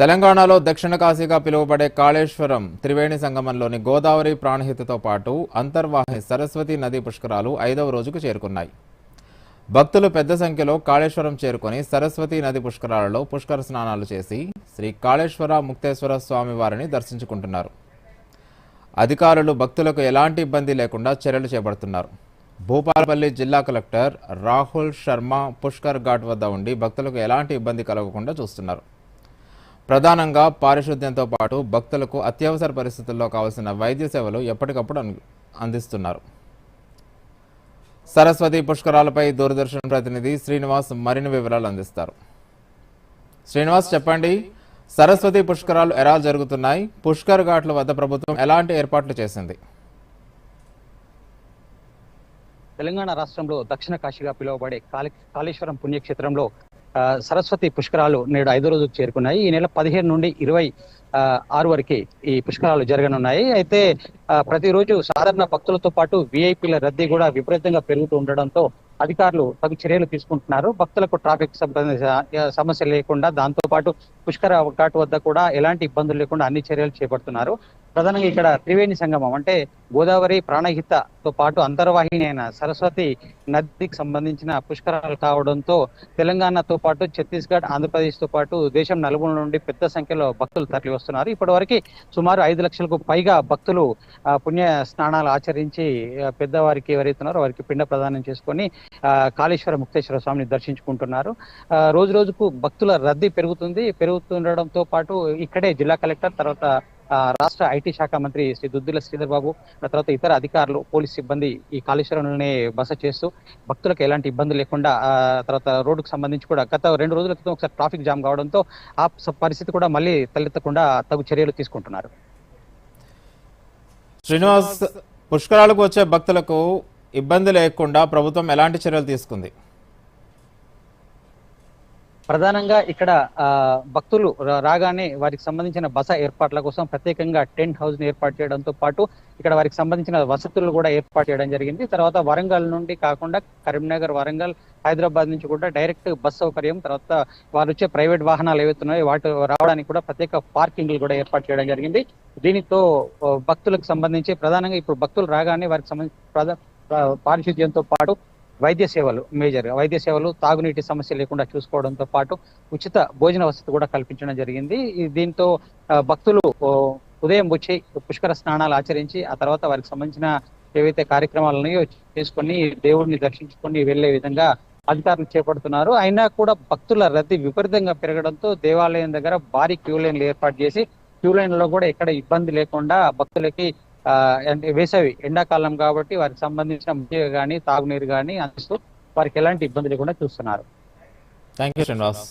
తెలంగాణలో దక్షిణ కాశీగా పిలువబడే కాళేశ్వరం త్రివేణి సంగమంలోని గోదావరి ప్రాణహితతో పాటు అంతర్వాహి సరస్వతి నదీ పుష్కరాలు ఐదవ రోజుకు చేరుకున్నాయి. భక్తులు పెద్ద సంఖ్యలో కాళేశ్వరం చేరుకొని సరస్వతి నది పుష్కరాలలో పుష్కర స్నానాలు చేసి శ్రీ కాళేశ్వర ముక్తేశ్వర స్వామివారిని దర్శించుకుంటున్నారు. అధికారులు భక్తులకు ఎలాంటి ఇబ్బంది లేకుండా చర్యలు చేపడుతున్నారు. భూపాలపల్లి జిల్లా కలెక్టర్ రాహుల్ శర్మ పుష్కర్ ఘాట్ వద్ద ఉండి భక్తులకు ఎలాంటి ఇబ్బంది కలగకుండా చూస్తున్నారు. ప్రధానంగా పారిశుద్ధ్యంతో పాటు భక్తులకు అత్యవసర పరిస్థితుల్లో కావాల్సిన వైద్య సేవలు ఎప్పటికప్పుడు అందిస్తున్నారు. సరస్వతి పుష్కరాలపై దూరదర్శన్ ప్రతినిధి శ్రీనివాస్ మరిన్ని వివరాలు అందిస్తారు. శ్రీనివాస్ చెప్పండి? సరస్వతి పుష్కరాలు ఎలా జరుగుతున్నాయి? పుష్కర్ ఘాట్ల వద్ద ప్రభుత్వం ఎలాంటి ఏర్పాట్లు చేసింది? తెలంగాణ రాష్ట్రంలో దక్షిణ కాశీగా పిలువబడే కాళి కాళేశ్వరం పుణ్యక్షేత్రంలో సరస్వతి పుష్కరాలు నేడు ఐదో రోజుకు చేరుకున్నాయి. ఈ నెల పదిహేను నుండి ఇరవై ఆరు వరకు ఈ పుష్కరాలు జరగనున్నాయి. అయితే ప్రతిరోజు సాధారణ భక్తులతో పాటు విఐపీల రద్దీ కూడా విపరీతంగా పెరుగుతూ ఉండడంతో అధికారులు తగు చర్యలు తీసుకుంటున్నారు. భక్తులకు ట్రాఫిక్ సంబంధించిన సమస్య లేకుండా దాంతో పాటు పుష్కర ఘాట్ వద్ద కూడా ఎలాంటి ఇబ్బందులు లేకుండా అన్ని చర్యలు చేపడుతున్నారు. ప్రధానంగా ఇక్కడ త్రివేణి సంగమం అంటే గోదావరి ప్రాణహితతో పాటు అంతర్వాహిని అయిన సరస్వతి నదికి సంబంధించిన పుష్కరాలు కావడంతో తెలంగాణతో పాటు ఛత్తీస్గఢ్ ఆంధ్రప్రదేశ్తో పాటు దేశం నలుగురు నుండి పెద్ద సంఖ్యలో భక్తులు తరలి వస్తున్నారు. ఇప్పటి వరకు సుమారు ఐదు లక్షలకు పైగా భక్తులు ఆ, పుణ్య స్నానాలు ఆచరించి పెద్దవారికి ఎవరైతున్నారో వారికి పిండ ప్రదానం చేసుకొని ఆ, కాళేశ్వర ముక్తేశ్వర స్వామిని దర్శించుకుంటున్నారు. ఆ, రోజు రోజుకు భక్తుల రద్దీ పెరుగుతుంది. పెరుగుతుండడంతో పాటు ఇక్కడే జిల్లా కలెక్టర్ తర్వాత రాష్ట్ర ఐటీ శాఖ మంత్రి శ్రీ దుద్దుల శ్రీధర్ బాబు తర్వాత ఇతర అధికారులు పోలీస్ సిబ్బంది ఈ కాళేశ్వరంలోనే బస చేస్తూ భక్తులకు ఎలాంటి ఇబ్బంది లేకుండా తర్వాత రోడ్డుకు సంబంధించి కూడా గత రెండు రోజుల క్రితం ఒకసారి ట్రాఫిక్ జామ్ కావడంతో ఆ పరిస్థితి కూడా మళ్ళీ తలెత్తకుండా తగు చర్యలు తీసుకుంటున్నారు. శ్రీనివాస్ పుష్కరాలకు వచ్చే భక్తులకు ఇబ్బంది లేకుండా ప్రభుత్వం ఎలాంటి చర్యలు తీసుకుంది? ప్రధానంగా ఇక్కడ భక్తులు రాగానే వారికి సంబంధించిన బస ఏర్పాట్ల కోసం ప్రత్యేకంగా టెంట్ హౌస్ని ఏర్పాటు చేయడంతో పాటు ఇక్కడ వారికి సంబంధించిన వసతులు కూడా ఏర్పాటు చేయడం జరిగింది. తర్వాత వరంగల్ నుండి కాకుండా కరీంనగర్ వరంగల్ హైదరాబాద్ నుంచి కూడా డైరెక్ట్ బస్ సౌకర్యం తర్వాత వారు వచ్చే ప్రైవేట్ వాహనాలు ఏవైతున్నాయో వాటి రావడానికి కూడా ప్రత్యేక పార్కింగ్లు కూడా ఏర్పాటు చేయడం జరిగింది. దీనితో భక్తులకు సంబంధించి ప్రధానంగా ఇప్పుడు భక్తులు రాగానే వారికి సంబంధించి ప్రధా- పారిశుద్ధ్యంతో పాటు వైద్య సేవలు మేజర్ వైద్య సేవలు తాగునీటి సమస్య లేకుండా చూసుకోవడంతో పాటు ఉచిత భోజన వసతి కూడా కల్పించడం జరిగింది. దీంతో భక్తులు ఉదయం వచ్చి పుష్కర స్నానాలు ఆచరించి ఆ తర్వాత వారికి సంబంధించిన ఏవైతే కార్యక్రమాలు ఉన్నాయో చేసుకొని దేవుడిని దర్శించుకొని వెళ్ళే విధంగా అధికారులు చేపడుతున్నారు. అయినా కూడా భక్తుల రద్దీ విపరీతంగా పెరగడంతో దేవాలయం దగ్గర భారీ క్యూ లైన్లు ఏర్పాటు చేసి క్యూ లైన్లో కూడా ఎక్కడ ఇబ్బంది లేకుండా భక్తులకి వేసవి ఎండాకాలం కాబట్టి వారికి సంబంధించిన మజ్జిగ కానీ తాగునీరు కానీ అందిస్తూ వారికి ఎలాంటి ఇబ్బంది లేకుండా చూస్తున్నారు. Thank you Srinivas